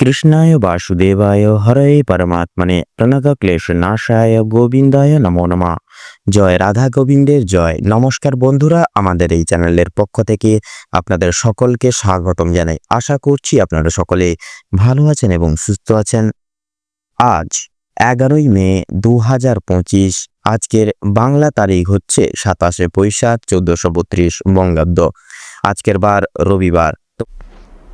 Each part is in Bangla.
কৃষ্ণায় বাসুদেবায় হরে পরমাত্মনে প্রণত ক্লেশ নাশায় গোবিন্দায় নমো নমা জয় রাধা গোবিন্দের জয় নমস্কার বন্ধুরা, আমাদের এই চ্যানেলের পক্ষ থেকে আপনাদের সকলকে স্বাগতম জানাই। আশা করছি আপনারা সকলে ভালো আছেন এবং সুস্থ আছেন। আজ এগারোই মে দু হাজার পঁচিশ, আজকের বাংলা তারিখ হচ্ছে সাতাশে বৈশাখ চোদ্দশো বত্রিশ বঙ্গাব্দ। আজকের বার রবিবার।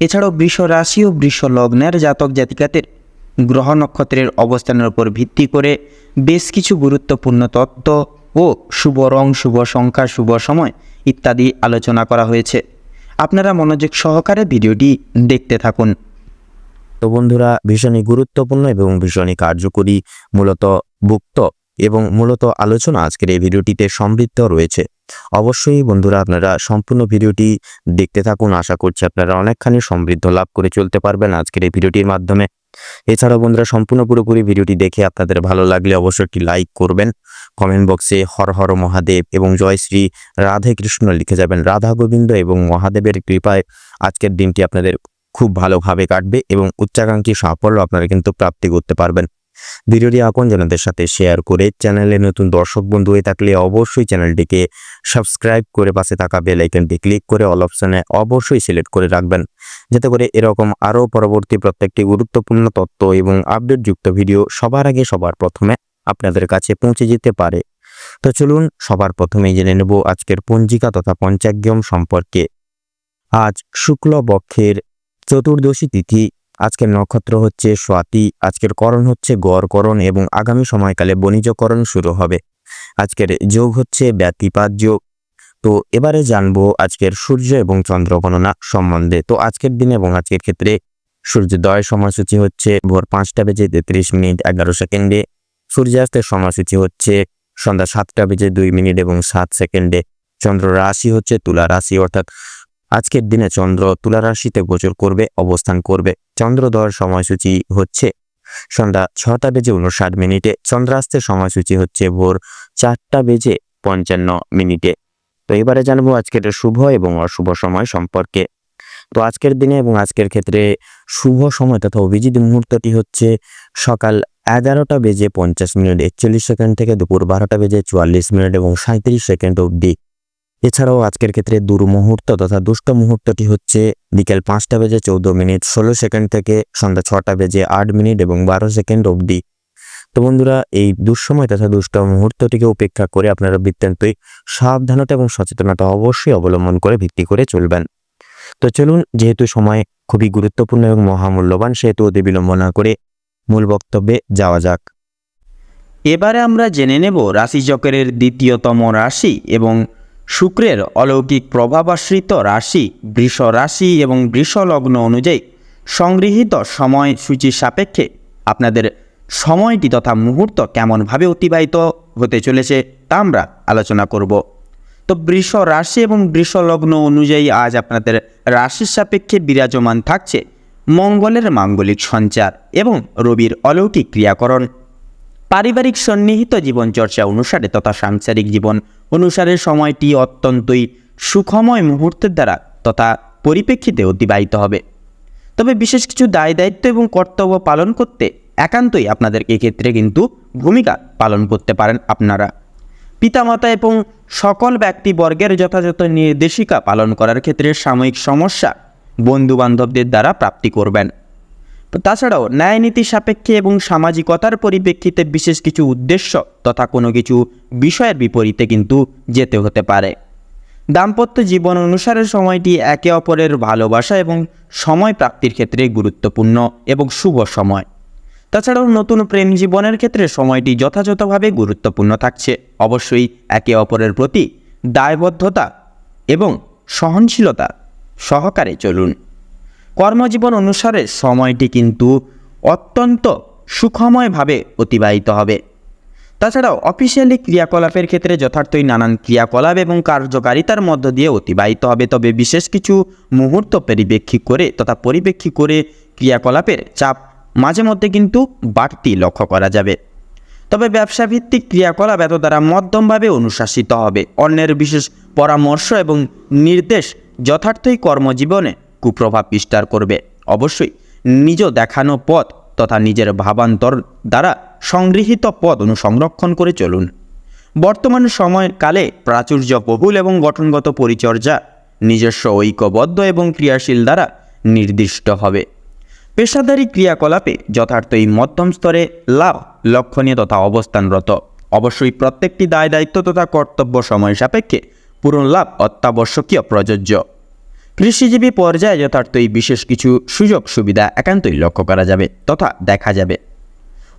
এছাড়াও বৃষ রাশি ও বৃষ লগ্নের জাতক জাতিকাদের গ্রহ নক্ষত্রের অবস্থানের উপর ভিত্তি করে বেশ কিছু গুরুত্বপূর্ণ তত্ত্ব ও শুভ রং, শুভ সংখ্যা, শুভ সময় ইত্যাদি আলোচনা করা হয়েছে। আপনারা মনোযোগ সহকারে ভিডিওটি দেখতে থাকুন। তো বন্ধুরা, ভীষণই গুরুত্বপূর্ণ এবং ভীষণই কার্যকরী মূলত ভুক্ত এবং মূলত আলোচনা আজকের এই ভিডিওটিতে সমৃদ্ধ রয়েছে। অবশ্যই বন্ধুরা আপনারা সম্পূর্ণ ভিডিওটি দেখতে থাকুন। আশা করছি আপনারা অনেকখানি সমৃদ্ধ লাভ করে চলতে পারবেন আজকের এই ভিডিওটির মাধ্যমে। এছাড়াও বন্ধুরা সম্পূর্ণ পুরোপুরি ভিডিওটি দেখে আপনাদের ভালো লাগলে অবশ্যই একটি লাইক করবেন। কমেন্ট বক্সে হর হর মহাদেব এবং জয় শ্রী রাধে কৃষ্ণ লিখে যাবেন। রাধা গোবিন্দ এবং মহাদেবের কৃপায় আজকের দিনটি আপনাদের খুব ভালোভাবে কাটবে এবং উচ্চাকাঙ্ক্ষী সাফল্য আপনারা কিন্তু প্রাপ্তি করতে পারবেন। ভিডিওটি আপনজনদের সাথে শেয়ার করে চ্যানেলে নতুন দর্শক বন্ধু হয়ে থাকলে অবশ্যই চ্যানেলটিকে সাবস্ক্রাইব করে পাশে থাকা বেল আইকনটি ক্লিক করে অল অপশনে অবশ্যই সিলেক্ট করে রাখবেন। যাতে করে এরকম আরও পরবর্তী প্রত্যেকটি গুরুত্বপূর্ণ তথ্য এবং আপডেটযুক্ত ভিডিও সবার আগে সবার প্রথমে আপনাদের কাছে পৌঁছে যেতে পারে। তো চলুন সবার প্রথমেই জেনে নেব আজকের পঞ্জিকা তথা পঞ্চাগ্যম সম্পর্কে। আজ শুক্লপক্ষের চতুর্দশী তিথি আজকের নক্ষত্র হচ্ছে স্বাতি, আজকের করণ হচ্ছে গড়করণ এবং আগামী সময়কালে বণিজকরণ শুরু হবে। আজকের যোগ হচ্ছে ব্যতিপাত যোগ। তো এবারে জানব আজকের সূর্য এবং চন্দ্র গণনা সম্বন্ধে। তো আজকের দিনে এবং আজকের ক্ষেত্রে সূর্যোদয় সময়সূচি হচ্ছে ভোর পাঁচটা বেজে তেত্রিশ মিনিট এগারো সেকেন্ডে, সূর্যাস্তের সময়সূচি হচ্ছে সন্ধ্যা সাতটা বেজে দুই মিনিট এবং সাত সেকেন্ডে, চন্দ্র রাশি হচ্ছে তুলা রাশি, অর্থাৎ আজকের দিনে চন্দ্র তুলা রাশিতে গোচর করবে, অবস্থান করবে। চন্দ্রোদয়ের সময়সূচি হচ্ছে সন্ধ্যা ছটা বেজে উনষাট মিনিটে, চন্দ্রাস্তের সময়সূচি হচ্ছে ভোর চারটা বেজে পঞ্চান্ন মিনিটে। তো এবারে জানব আজকের শুভ এবং অশুভ সময় সম্পর্কে। তো আজকের দিনে এবং আজকের ক্ষেত্রে শুভ সময় তথা অভিজিৎ মুহূর্তটি হচ্ছে সকাল এগারোটা বেজে পঞ্চাশ মিনিট, একচল্লিশ সেকেন্ড থেকে দুপুর বারোটা বেজে চুয়াল্লিশ মিনিট এবং সাঁত্রিশ সেকেন্ড অবধি। এছাড়াও আজকের ক্ষেত্রে দুর্মুহূর্ত তথা দুষ্ট মুহূর্তটি হচ্ছে বিকেল পাঁচটা বেজে চৌদ্দ মিনিট, ষোলো সেকেন্ড থেকে সন্ধ্যা ছটা বেজে আট মিনিট এবং বারো সেকেন্ড অবধি। তো বন্ধুরা, এই দুঃসময় তথা দুষ্ট মুহূর্তটিকে উপেক্ষা করে আপনারা বৃত্তান্তই সাবধানতা এবং সচেতনতা অবশ্যই অবলম্বন করে ভিত্তি করে চলবেন। তো চলুন, যেহেতু সময় খুবই গুরুত্বপূর্ণ এবং মহামূল্যবান, সেহেতু অতি বিলম্ব না করে মূল বক্তব্যে যাওয়া যাক। এবারে আমরা জেনে নেব রাশিচক্রের দ্বিতীয়তম রাশি এবং শুক্রের অলৌকিক প্রভাবাশ্রিত রাশি বৃষ রাশি এবং বৃষ লগ্ন অনুযায়ী সংগৃহীত সময়সূচি সাপেক্ষে আপনাদের সময়টি তথা মুহূর্ত কেমনভাবে অতিবাহিত হতে চলেছে তা আমরা আলোচনা করব। তো বৃষ রাশি এবং বৃষ লগ্ন অনুযায়ী আজ আপনাদের রাশির সাপেক্ষে বিরাজমান থাকছে মঙ্গলের মাঙ্গলিক সঞ্চার এবং রবির অলৌকিক ক্রিয়াকরণ। পারিবারিক সন্নিহিত জীবনচর্চা অনুসারে তথা সাংসারিক জীবন অনুসারে সময়টি অত্যন্তই সুখময় মুহূর্তের দ্বারা তথা পরিপ্রেক্ষিতে অতিবাহিত হবে। তবে বিশেষ কিছু দায় দায়িত্ব এবং কর্তব্য পালন করতে একান্তই আপনাদেরকে এক্ষেত্রে কিন্তু ভূমিকা পালন করতে পারেন আপনারা। পিতামাতা এবং সকল ব্যক্তিবর্গের যথাযথ নির্দেশিকা পালন করার ক্ষেত্রে সাময়িক সমস্যা বন্ধুবান্ধবদের দ্বারা প্রাপ্তি করবেন। তাছাড়াও ন্যায়নীতি সাপেক্ষে এবং সামাজিকতার পরিপ্রেক্ষিতে বিশেষ কিছু উদ্দেশ্য তথা কোনো কিছু বিষয়ের বিপরীতে কিন্তু যেতে হতে পারে। দাম্পত্য জীবন অনুসারে সময়টি একে অপরের ভালোবাসা এবং সময় প্রাপ্তির ক্ষেত্রে গুরুত্বপূর্ণ এবং শুভ সময়। তাছাড়াও নতুন প্রেম জীবনের ক্ষেত্রে সময়টি যথাযথভাবে গুরুত্বপূর্ণ থাকছে। অবশ্যই একে অপরের প্রতি দায়বদ্ধতা এবং সহনশীলতা সহকারে চলুন। কর্মজীবন অনুসারে সময়টি কিন্তু অত্যন্ত সুখময়ভাবে অতিবাহিত হবে। তাছাড়াও অফিসিয়ালি ক্রিয়াকলাপের ক্ষেত্রে যথার্থই নানান ক্রিয়াকলাপ এবং কার্যকারিতার মধ্য দিয়ে অতিবাহিত হবে, তবে বিশেষ কিছু মুহূর্ত পরিপ্রেক্ষী করে তথা পরিপ্রেক্ষী করে ক্রিয়াকলাপের চাপ মাঝে মধ্যে কিন্তু বাড়তি লক্ষ্য করা যাবে। তবে ব্যবসাভিত্তিক ক্রিয়াকলাপ এত দ্বারা মধ্যমভাবে অনুশাসিত হবে। অন্যের বিশেষ পরামর্শ এবং নির্দেশ যথার্থই কর্মজীবনে কুপ্রভাব বিস্তার করবে। অবশ্যই নিজ দেখানো পথ তথা নিজের ভাবান্তর দ্বারা সংগৃহীত পদ অনুসংরক্ষণ করে চলুন। বর্তমান সময়কালে প্রাচুর্য বহুল এবং গঠনগত পরিচর্যা নিজস্ব ঐক্যবদ্ধ এবং ক্রিয়াশীল দ্বারা নির্দিষ্ট হবে। পেশাদারি ক্রিয়াকলাপে যথার্থই মধ্যম স্তরে লাভ লক্ষণীয় তথা অবস্থানরত। অবশ্যই প্রত্যেকটি দায় দায়িত্ব তথা কর্তব্য সময় সাপেক্ষে পূরণ লাভ অত্যাবশ্যকীয় প্রযোজ্য। কৃষিজীবী পর্যায়ে যথার্থই বিশেষ কিছু সুযোগ সুবিধা একান্তই লক্ষ্য করা যাবে তথা দেখা যাবে।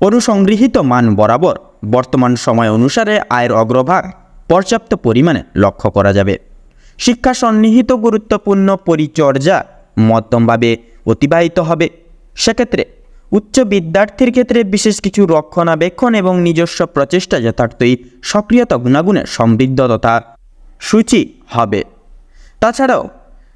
অনুসংগৃহীত মান বরাবর বর্তমান সময় অনুসারে আয়ের অগ্রভাগ পর্যাপ্ত পরিমাণে লক্ষ্য করা যাবে। শিক্ষা সন্নিহিত গুরুত্বপূর্ণ পরিচর্যা মধ্যমভাবে অতিবাহিত হবে। সেক্ষেত্রে উচ্চ বিদ্যার্থীর ক্ষেত্রে বিশেষ কিছু রক্ষণাবেক্ষণ এবং নিজস্ব প্রচেষ্টা যথার্থই সক্রিয়তা গুণাগুণে সমৃদ্ধ তথা সূচি হবে। তাছাড়াও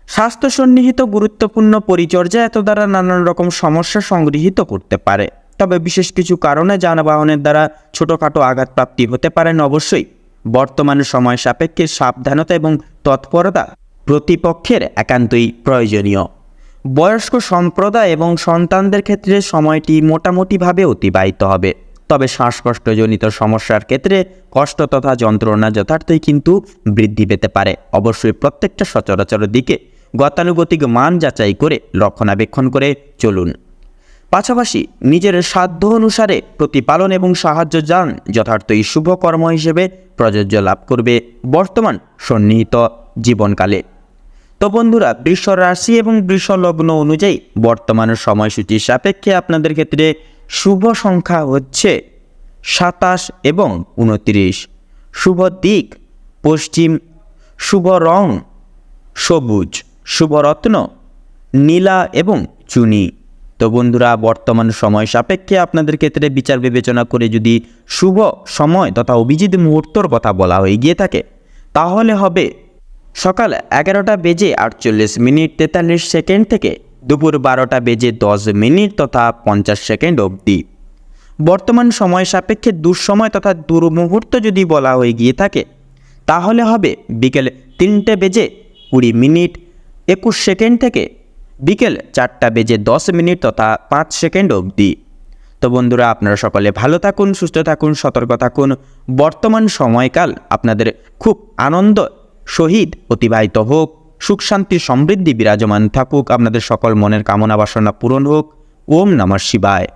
স্বাস্থ্য সন্নিহিত গুরুত্বপূর্ণ পরিচর্যা এত দ্বারা নানান রকম সমস্যা সংগৃহীত করতে পারে। তবে বিশেষ কিছু কারণে যানবাহনের দ্বারা ছোটোখাটো আঘাতপ্রাপ্তি হতে পারেন অবশ্যই। বর্তমান সময় সাপেক্ষে সাবধানতা এবং তৎপরতা প্রতিপক্ষের একান্তই প্রয়োজনীয়। বয়স্ক সম্প্রদায় এবং সন্তানদের ক্ষেত্রে সময়টি মোটামুটিভাবে অতিবাহিত হবে। তবে শ্বাসকষ্টজনিত সমস্যার ক্ষেত্রে কষ্ট তথা যন্ত্রণা যথার্থই কিন্তু বৃদ্ধি পেতে পারে। অবশ্যই প্রত্যেকটা সচরাচর দিকে গতানুগতিক মান যাচাই করে রক্ষণাবেক্ষণ করে চলুন। পাশাপাশি নিজের সাধ্য অনুসারে প্রতিপালন এবং সাহায্য যান যথার্থই শুভকর্ম হিসেবে প্রযোজ্য লাভ করবে বর্তমান সন্নিহিত জীবনকালে। তো বন্ধুরা, বৃষ রাশি এবং বৃষ লগ্ন অনুযায়ী বর্তমান সময়সূচির সাপেক্ষে আপনাদের ক্ষেত্রে শুভ সংখ্যা হচ্ছে সাতাশ এবং উনত্রিশ। শুভ দিক পশ্চিম, শুভ রং সবুজ। শুভ রত্ন নীলা এবং চুনি। তো বন্ধুরা, বর্তমান সময় সাপেক্ষে আপনাদের ক্ষেত্রে বিচার বিবেচনা করে যদি শুভ সময় তথা অভিজিৎ মুহূর্তর কথা বলা হয়ে গিয়ে থাকে, তাহলে হবে সকাল এগারোটা বেজে আটচল্লিশ মিনিট তেতাল্লিশ সেকেন্ড থেকে দুপুর বারোটা বেজে দশ মিনিট তথা পঞ্চাশ সেকেন্ড অবধি। বর্তমান সময় সাপেক্ষে দুঃসময় তথা দুর্মুহূর্ত যদি বলা হয়ে গিয়ে থাকে, তাহলে হবে বিকেল তিনটে বেজে কুড়ি মিনিট একুশ সেকেন্ড থেকে বিকেল চারটা বেজে দশ মিনিট তথা পাঁচ সেকেন্ড অবধি। তো বন্ধুরা, আপনারা সকলে ভালো থাকুন, সুস্থ থাকুন, সতর্ক থাকুন। বর্তমান সময়কাল আপনাদের খুব আনন্দ সহিত অতিবাহিত হোক, সুখ, শান্তি, সমৃদ্ধি বিরাজমান থাকুক। আপনাদের সকল মনের কামনা বাসনা পূরণ হোক। ওম নমঃ শিবায়।